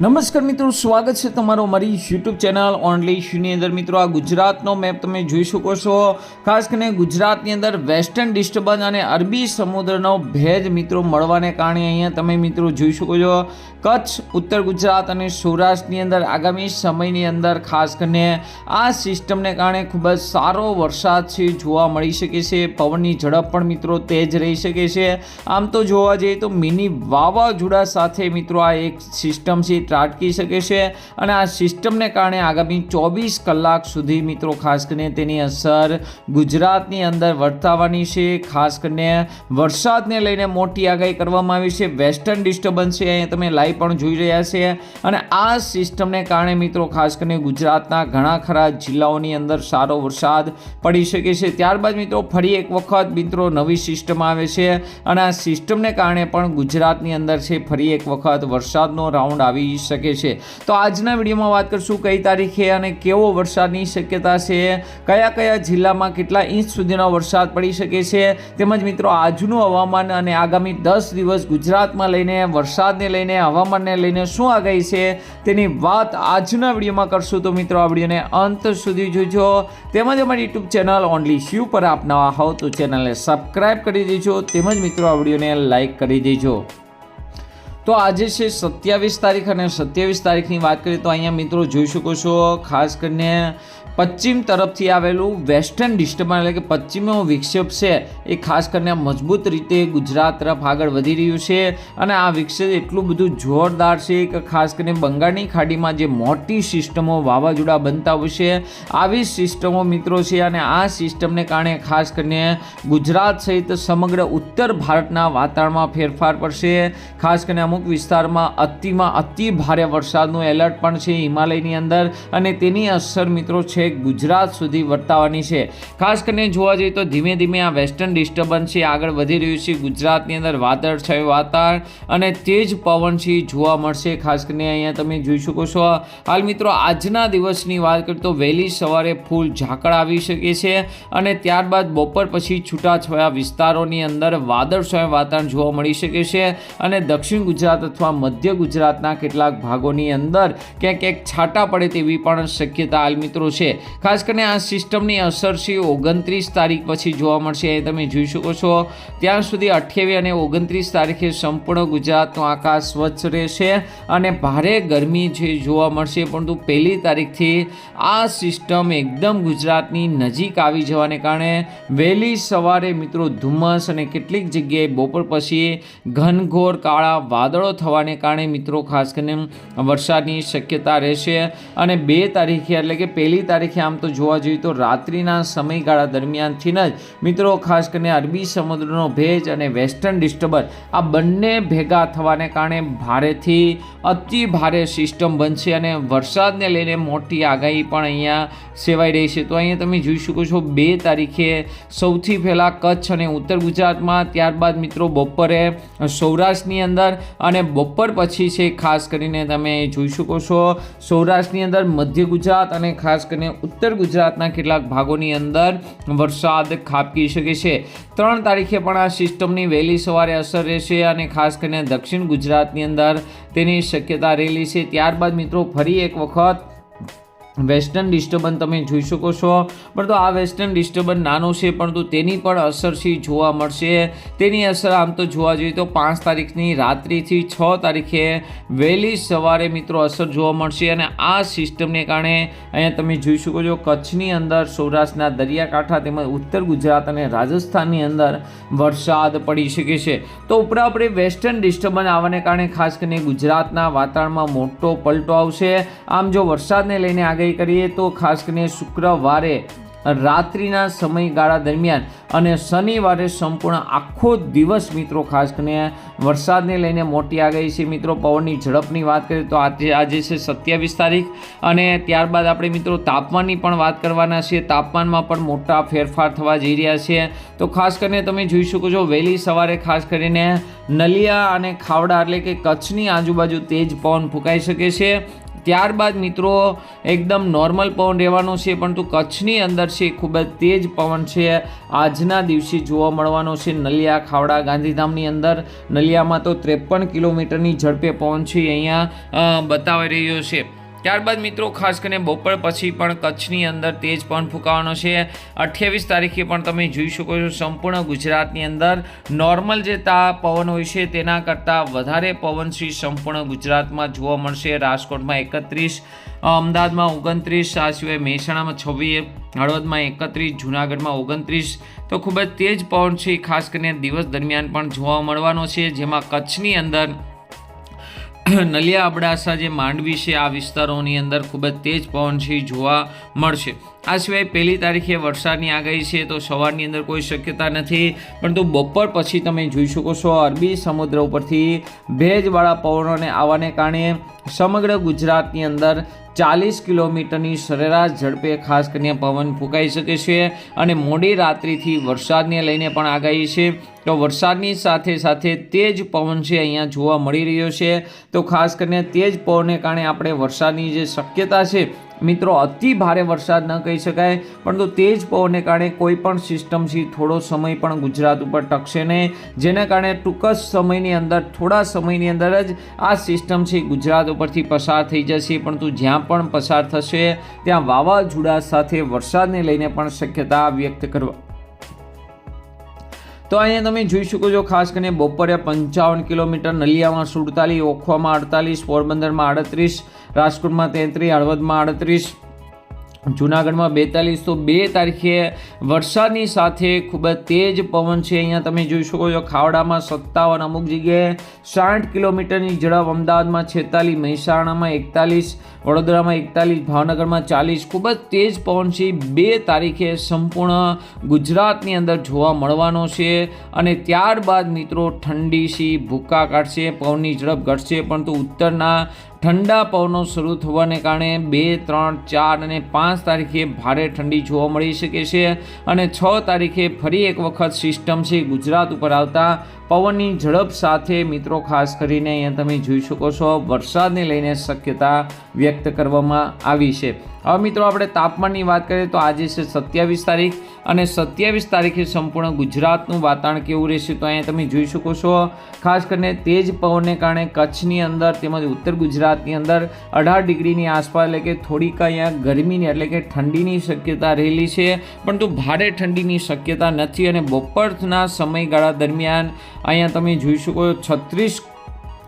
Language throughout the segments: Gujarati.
નમસ્કાર મિત્રો, સ્વાગત છે તમારો મારી યુટ્યુબ ચેનલ ઓનલી ઇશ્યુની અંદર. મિત્રો, આ ગુજરાતનો મેપ તમે જોઈ શકો છો. ખાસ કરીને ગુજરાતની અંદર વેસ્ટર્ન ડિસ્ટર્બન્સ અને અરબી સમુદ્રનો ભેજ મિત્રો મળવાને કારણે અહીંયા તમે મિત્રો જોઈ શકો છો. કચ્છ, ઉત્તર ગુજરાત અને સૌરાષ્ટ્રની અંદર આગામી સમયની અંદર ખાસ કરીને આ સિસ્ટમને કારણે ખૂબ જ સારો વરસાદ છે, જોવા મળી શકે છે. પવનની ઝડપ પણ મિત્રો તેજ રહી શકે છે. આમ તો જોવા જઈએ તો મિની વાવાઝોડા સાથે મિત્રો આ એક સિસ્ટમ છે ત્રાટકી શકે છે અને આ સિસ્ટમને કારણે આગામી ચોવીસ કલાક સુધી મિત્રો ખાસ કરીને તેની અસર ગુજરાતની અંદર વર્તાવાની છે. ખાસ કરીને વરસાદને લઈને મોટી આગાહી કરવામાં આવી છે. વેસ્ટર્ન ડિસ્ટર્બન્સ છે. અહીંયા તમે લાઈવ પણ જોઈ રહ્યા છે. અને આ સિસ્ટમને કારણે મિત્રો ખાસ કરીને ગુજરાતના ઘણા ખરા જિલ્લાઓની અંદર સારો વરસાદ પડી શકે છે. ત્યારબાદ મિત્રો ફરી એક વખત મિત્રો નવી સિસ્ટમ આવે છે અને આ સિસ્ટમને કારણે પણ ગુજરાતની અંદર છે. ફરી એક વખત વરસાદનો રાઉન્ડ આવી શકે છે. તો આજના વિડીયોમાં વાત કરશું કઈ તારીખે અને કેવો વરસાદની શક્યતા છે, કયા કયા જિલ્લામાં કેટલા ઇંચ સુધીનો વરસાદ પડી શકે છે, તેમજ મિત્રો આજનું હવામાન અને આગામી દસ દિવસ ગુજરાતમાં લઈને, વરસાદને લઈને, હવામાનને લઈને શું આગાહી છે તેની વાત આજના વિડીયોમાં કરશું. તો મિત્રો, આ વિડીયોને અંત સુધી જોજો. તેમજ અમારી યુટ્યુબ ચેનલ ઓનલી શ્યુ પર આપ નવા હોવ તો ચેનલને સબસ્ક્રાઈબ કરી દેજો. તેમજ મિત્રો, આ વિડીયોને લાઈક કરી દેજો. તો આજે છે સત્યાવીસ તારીખ અને સત્યાવીસ તારીખની વાત કરીએ તો અહીંયા મિત્રો જોઈ શકો છો, ખાસ કરીને પશ્ચિમ તરફથી આવેલું વેસ્ટર્ન ડિસ્ટર્બન્સ એટલે કે પશ્ચિમનો વિક્ષેપ છે એ ખાસ કરીને મજબૂત રીતે ગુજરાત તરફ આગળ વધી રહ્યું છે અને આ વિક્ષેપ એટલું બધું જોરદાર છે કે ખાસ કરીને બંગાળની ખાડીમાં જે મોટી સિસ્ટમો વાવાઝોડા બનતા હોય છે, આવી સિસ્ટમો મિત્રો છે અને આ સિસ્ટમને કારણે ખાસ કરીને ગુજરાત સહિત સમગ્ર ઉત્તર ભારતના વાતાવરણમાં ફેરફાર પડશે. ખાસ કરીને અમુક વિસ્તારમાં અતિમાં અતિ ભારે વરસાદનું એલર્ટ પણ છે હિમાલયની અંદર અને તેની અસર મિત્રો છે ગુજરાત સુધી વર્તાવાની છે. ખાસ કરીને જોવા જઈએ તો ધીમે ધીમે આ વેસ્ટર્ન ડિસ્ટર્બન્સ છે આગળ વધી રહ્યું છે. ગુજરાતની અંદર વાદળ છાયું વાતાવરણ અને તેજ પવન છે જોવા મળશે. ખાસ કરીને અહીંયા તમે જોઈ શકો છો. હાલ મિત્રો આજના દિવસની વાત કરીએ તો વહેલી સવારે ફૂલ ઝાકળ આવી શકે છે અને ત્યારબાદ બપોર પછી છૂટાછવાયા વિસ્તારોની અંદર વાદળછાયું વાતાવરણ જોવા મળી શકે છે અને દક્ષિણ ગુજરાત અથવા મધ્ય ગુજરાતના કેટલાક ભાગોની અંદર ક્યાંક ક્યાંક છાંટા પડે તેવી પણ શક્યતા હાલ મિત્રો છે. ખાસ કરીને આ સિસ્ટમની અસર છે ઓગણત્રીસ તારીખ પછી જોવા મળશે. એ તમે જોઈ શકો છો, ત્યાં સુધી અઠ્યાવીસ અને ઓગણત્રીસ તારીખે સંપૂર્ણ ગુજરાતનું આકાશ સ્વચ્છ રહેશે અને ભારે ગરમી જે જોવા મળશે, પરંતુ પહેલી તારીખથી આ સિસ્ટમ એકદમ ગુજરાતની નજીક આવી જવાને કારણે વહેલી સવારે મિત્રો ધુમ્મસ અને કેટલીક જગ્યાએ બપોર પછી ઘનઘોર કાળા વાદળો થવાને કારણે મિત્રો, ખાસ કરીને વરસાદની શક્યતા રહેશે. અને બે તારીખે એટલે કે પહેલી તારીખે આમ તો જોવા જોઈએ તો રાત્રિના સમયગાળા દરમિયાનથી જ મિત્રો, ખાસ કરીને અરબી સમુદ્રનો ભેજ અને વેસ્ટર્ન ડિસ્ટર્બન્સ આ બંને ભેગા થવાને કારણે ભારેથી અતિ ભારે સિસ્ટમ બનશે અને વરસાદને લઈને મોટી આગાહી પણ અહીંયા સેવાઈ રહી છે. તો અહીંયા તમે જોઈ શકો છો બે તારીખે સૌથી પહેલાં કચ્છ અને ઉત્તર ગુજરાતમાં ત્યારબાદ મિત્રો બપોરે સૌરાષ્ટ્રની અંદર અને બપોર પછી છે, ખાસ કરીને તમે જોઈ શકો છો, સૌરાષ્ટ્રની અંદર મધ્ય ગુજરાત અને ખાસ કરીને ઉત્તર ગુજરાતના કેટલાક ભાગોની અંદર વરસાદ ખાબકી શકે છે. ત્રણ તારીખે પણ આ સિસ્ટમની વહેલી સવારે અસર રહેશે અને ખાસ કરીને દક્ષિણ ગુજરાતની અંદર તેની શક્યતા રહેલી છે. ત્યારબાદ મિત્રો, ફરી એક વખત વેસ્ટર્ન ડિસ્ટર્બન્સ તમે જોઈ શકો છો. પરંતુ આ વેસ્ટર્ન ડિસ્ટર્બન્સ નાનો છે પરંતુ તેની પણ અસર છે, જોવા મળશે. તેની અસર આમ તો જોવા જોઈએ તો પાંચ તારીખની રાત્રિથી છ તારીખે વહેલી સવારે મિત્રો અસર જોવા મળશે અને આ સિસ્ટમને કારણે અહીંયા તમે જોઈ શકો છો કચ્છની અંદર, સૌરાષ્ટ્રના દરિયાકાંઠા તેમજ ઉત્તર ગુજરાત અને રાજસ્થાનની અંદર વરસાદ પડી શકે છે. તો ઉપરા આપણે વેસ્ટર્ન ડિસ્ટર્બન્સ આવવાને કારણે ખાસ કરીને ગુજરાતના વાતાવરણમાં મોટો પલટો આવશે. આમ જો વરસાદને લઈને આગાહી કરીએ તો ખાસ કરીને શુક્રવારે રાત્રિના સમયગાળા દરમિયાન અને શનિવારે સંપૂર્ણ આખો દિવસ મિત્રો ખાસ કરીને વરસાદને લઈને મોટી આગાહી છે. મિત્રો, પવનની ઝડપની વાત કરીએ તો આજે આજે છે સત્યાવીસ તારીખ અને ત્યારબાદ આપણે મિત્રો તાપમાનની પણ વાત કરવાના છીએ. તાપમાનમાં પણ મોટા ફેરફાર થવા જઈ રહ્યા છે. તો ખાસ કરીને તમે જોઈ શકો છો, વહેલી સવારે ખાસ કરીને નલિયા અને ખાવડા એટલે કે કચ્છની આજુબાજુ તેજ પવન ફૂંકાઈ શકે છે. ત્યારબાદ મિત્રો, એકદમ નોર્મલ પવન રહેવાનો છે, પરંતુ કચ્છની અંદર છે ખૂબ જ તેજ પવન છે. આજના દિવસે જોવા મળવાનો છે નલિયા ખાવડા ગાંધીધામની અંદર. નલિયામાં તો ત્રેપન કિલોમીટરની ઝડપે પવન છે અહીંયા બતાવી રહ્યો છે. ત્યારબાદ મિત્રો, ખાસ કરીને બપોર પછી પણ કચ્છની અંદર તેજ પવન ફૂંકાવાનો છે. અઠ્યાવીસ તારીખે પણ તમે જોઈ શકો છો સંપૂર્ણ ગુજરાતની અંદર નોર્મલ જે તા પવન હોય છે તેના કરતાં વધારે પવન શ્રી સંપૂર્ણ ગુજરાતમાં જોવા મળશે. રાજકોટમાં એકત્રીસ, અમદાવાદમાં ઓગણત્રીસ, આ સિવાય મહેસાણામાં છવ્વીસ, હળવદમાં એકત્રીસ, જુનાગઢમાં ઓગણત્રીસ. તો ખૂબ જ તેજ પવન છે, ખાસ કરીને દિવસ દરમિયાન પણ જોવા મળવાનો છે, જેમાં કચ્છની અંદર નલિયા અબડાસા જે માંડવી છે, આ વિસ્તારોની અંદર ખૂબ જ તેજ પવન છે જોવા મળશે. આ સિવાય પહેલી તારીખે વરસાદની આગાહી છે, તો સવારની અંદર કોઈ શક્યતા નથી. પરંતુ બપોર પછી તમે જોઈ શકો છો, અરબી સમુદ્ર ઉપરથી ભેજવાળા પવનોને આવવાને કારણે સમગ્ર ગુજરાતની અંદર ચાલીસ કિલોમીટરની સરેરાશ ઝડપે ખાસ કરીને પવન ફૂંકાઈ શકે છે અને મોડી રાત્રિથી વરસાદને લઈને પણ આગાહી છે. તો વરસાદની સાથે સાથે તેજ પવન છે અહીંયા જોવા મળી રહ્યો છે. તો ખાસ કરીને તેજ પવનને કારણે આપણે વરસાદની જે શક્યતા છે મિત્રો, અતિ ભારે વરસાદ ન કહી શકાય, પરંતુ તેજ પવનને કારણે કોઈ પણ સિસ્ટમથી થોડો સમય પણ ગુજરાત ઉપર ટકશે નહીં. જેના કારણે ટૂંક જ સમયની અંદર, થોડા સમયની અંદર જ આ સિસ્ટમ છે ગુજરાત ઉપરથી પસાર થઈ જશે, પરંતુ જ્યાં પણ પસાર થશે, ત્યાં વાવાઝોડા સાથે વરસાદને લઈને પણ શક્યતા વ્યક્ત કરવા તો અહીંયા તમે જોઈ શકો છો, ખાસ કરીને બપોરે પંચાવન કિલોમીટર નલિયામાં સુડતાલીસ, ઓખવામાં અડતાલીસ, પોરબંદરમાં આડત્રીસ, રાજકોટમાં તેત્રીસ, હળવદમાં આડત્રીસ જુનાગઢમાં બેતાલીસ તો બે તારીખે વરસાદની સાથે ખૂબ જ તેજ પવન છે. અહીંયા તમે જોઈ શકો છો ખાવડામાં સત્તાવન, અમુક જગ્યાએ સાઠ કિલોમીટરની ઝડપ અમદાવાદમાં છેતાલીસ, મહેસાણામાં એકતાલીસ, વડોદરામાં એકતાલીસ, ભાવનગરમાં ચાલીસ. ખૂબ જ તેજ પવન છે. બે તારીખે સંપૂર્ણ ગુજરાતની અંદર જોવા મળવાનો છે અને ત્યારબાદ મિત્રો ઠંડી સી ભૂકા કાઢશે, પવનની ઝડપ ઘટશે, પરંતુ ઉત્તરના ઠંડા પવનો શરૂ થવાને કારણે બે, ત્રણ, ચાર અને પાંચ તારીખે ભારે ઠંડી જોવા મળી શકે છે અને છ તારીખે ફરી એક વખત સિસ્ટમ છે ગુજરાત ઉપર આવતા પવનની ઝડપ સાથે મિત્રો, ખાસ કરીને અહીંયા તમે જોઈ શકો છો વરસાદને લઈને શક્યતા વ્યક્ત કરવામાં આવી છે. હવે મિત્રો, આપણે તાપમાનની વાત કરીએ તો આજે છે સત્યાવીસ તારીખ અને સત્યાવીસ તારીખે સંપૂર્ણ ગુજરાતનું વાતાવરણ કેવું રહેશે તો અહીંયા તમે જોઈ શકો છો. ખાસ કરીને તેજ પવનને કારણે કચ્છની અંદર તેમજ ઉત્તર ગુજરાતની અંદર અઢાર ડિગ્રીની આસપાસ એટલે કે થોડીક અહીંયા ગરમીની એટલે કે ઠંડીની શક્યતા રહેલી છે. પરંતુ ભારે ઠંડીની શક્યતા નથી અને બપોરના સમયગાળા દરમિયાન અહીંયા તમે જોઈ શકો છો છત્રીસ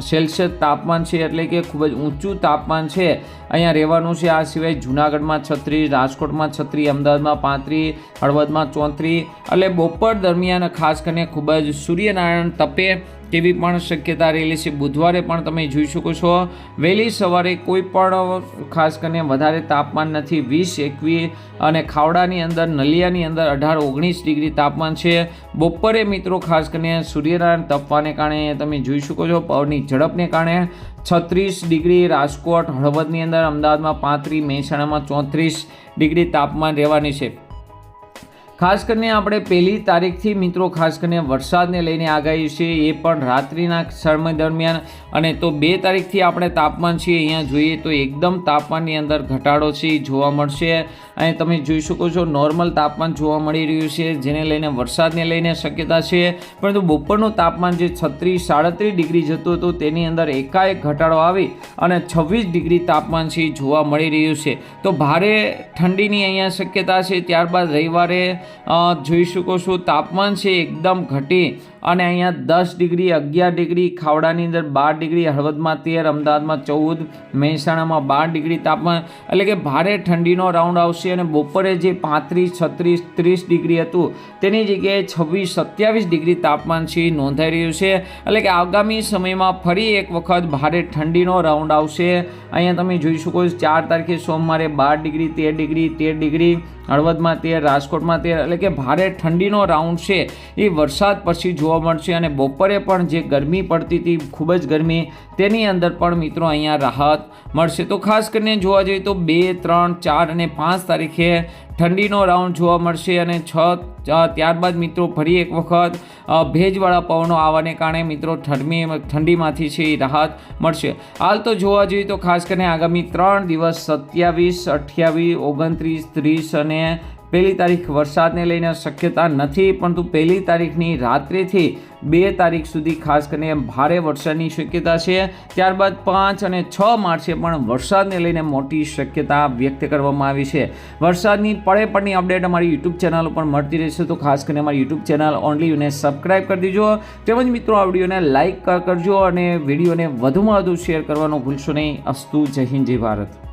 સેલ્સિયસ તાપમાન છે એટલે કે ખૂબ જ ઊંચું તાપમાન છે. અહીંયા રહેવાનું છે આ સિવાય જુનાગઢમાં છત્રીસ, રાજકોટમાં છત્રીસ, અમદાવાદમાં પાંત્રીસ, હળવદમાં ચોત્રીસ. એટલે બપોર દરમિયાન ખાસ કરીને ખૂબ જ સૂર્યનારાયણ તપે તેવી પણ શક્યતા રહેલી છે. બુધવારે પણ તમે જોઈ શકો છો, વહેલી સવારે કોઈ પણ ખાસ કરીને વધારે તાપમાન નથી. વીસ, એકવીસ અને ખાવડાની અંદર, નલિયાની અંદર અઢાર, ઓગણીસ ડિગ્રી તાપમાન છે. બપોરે મિત્રો ખાસ કરીને સૂર્યનારાયણ તપવાને કારણે તમે જોઈ શકો છો, પવનની ઝડપને કારણે છત્રીસ ડિગ્રી રાજકોટ, હળવદની અંદર અમદાવાદમાં પાંત્રીસ, મહેસાણામાં ચોત્રીસ ડિગ્રી તાપમાન રહેવાની છે. ખાસ કરીને આપણે પહેલી તારીખથી મિત્રો, ખાસ કરીને વરસાદને લઈને આગાહી છે, એ પણ રાત્રિના સમય દરમિયાન. અને તો બે તારીખથી આપણે તાપમાન છે, અહીંયા જોઈએ તો એકદમ તાપમાનની અંદર ઘટાડો છે, જોવા મળશે. અહીં તમે જોઈ શકો છો, નોર્મલ તાપમાન જોવા મળી રહ્યું છે, જેને લઈને વરસાદને લઈને શક્યતા છે. પરંતુ બપોરનું તાપમાન જે છત્રીસ, સાડત્રીસ ડિગ્રી જતું હતું, તેની અંદર એકાએક ઘટાડો આવી અને છવ્વીસ ડિગ્રી તાપમાન છે, જોવા મળી રહ્યું છે. તો ભારે ઠંડીની અહીંયા શક્યતા છે, ત્યારબાદ રવિવારે જોઈ શકો છો તાપમાન છે એકદમ ઘટી અને અહીંયા દસ ડિગ્રી, અગિયાર ડિગ્રી, ખાવડાની અંદર બાર ડિગ્રી, હળવદમાં તેર, અમદાવાદમાં ચૌદ, મહેસાણામાં બાર ડિગ્રી તાપમાન. એટલે કે ભારે ઠંડીનો રાઉન્ડ આવશે અને બપોરે જે પાંત્રીસ, છત્રીસ, ત્રીસ ડિગ્રી હતું, તેની જગ્યાએ છવ્વીસ, સત્યાવીસ ડિગ્રી તાપમાન છે નોંધાઈ રહ્યું છે. એટલે કે આગામી સમયમાં ફરી એક વખત ભારે ઠંડીનો રાઉન્ડ આવશે. અહીંયા તમે જોઈ શકો છો, ચાર તારીખે સોમવારે બાર ડિગ્રી, તેર ડિગ્રી તેર ડિગ્રી, હળવદમાં તેર, રાજકોટમાં તેર. એટલે કે ભારે ઠંડીનો રાઉન્ડ છે. એ વરસાદ પછી જોવા જોવા મળશે અને બપોરે પણ જે ગરમી પડતી હતી, ખૂબ જ ગરમી, તેની અંદર પણ મિત્રો અહીંયા રાહત મળશે. તો ખાસ કરીને જોવા જઈએ તો બે, ત્રણ, ચાર અને પાંચ તારીખે ઠંડીનો રાઉન્ડ જોવા મળશે અને છ ત્યારબાદ મિત્રો ફરી એક વખત ભેજવાળા પવનો આવવાને કારણે મિત્રો ઠંડી ઠંડીમાંથી છે એ રાહત મળશે. હાલ તો જોવા જઈએ તો ખાસ કરીને આગામી ત્રણ દિવસ, સત્યાવીસ, અઠ્યાવીસ, ઓગણત્રીસ, ત્રીસ અને પહેલી તારીખ વરસાદને લઈને શક્યતા નથી, પરંતુ પહેલી તારીખની રાત્રેથી બે તારીખ સુધી ખાસ કરીને ભારે વરસાદની શક્યતા છે. ત્યારબાદ પાંચ અને છ માર્ચે પણ વરસાદને લઈને મોટી શક્યતા વ્યક્ત કરવામાં આવી છે. વરસાદની પડે પડની અપડેટ અમારી યુટ્યુબ ચેનલ ઉપર મળતી રહેશે, તો ખાસ કરીને અમારી યુટ્યુબ ચેનલ ઓનલીને સબસ્ક્રાઈબ કરી દેજો. તેમજ મિત્રો, આ વિડીયોને લાઇક કરજો અને વિડીયોને વધુમાં વધુ શેર કરવાનું ભૂલશો નહીં. અસ્તુ, જય હિન્દ, જય ભારત.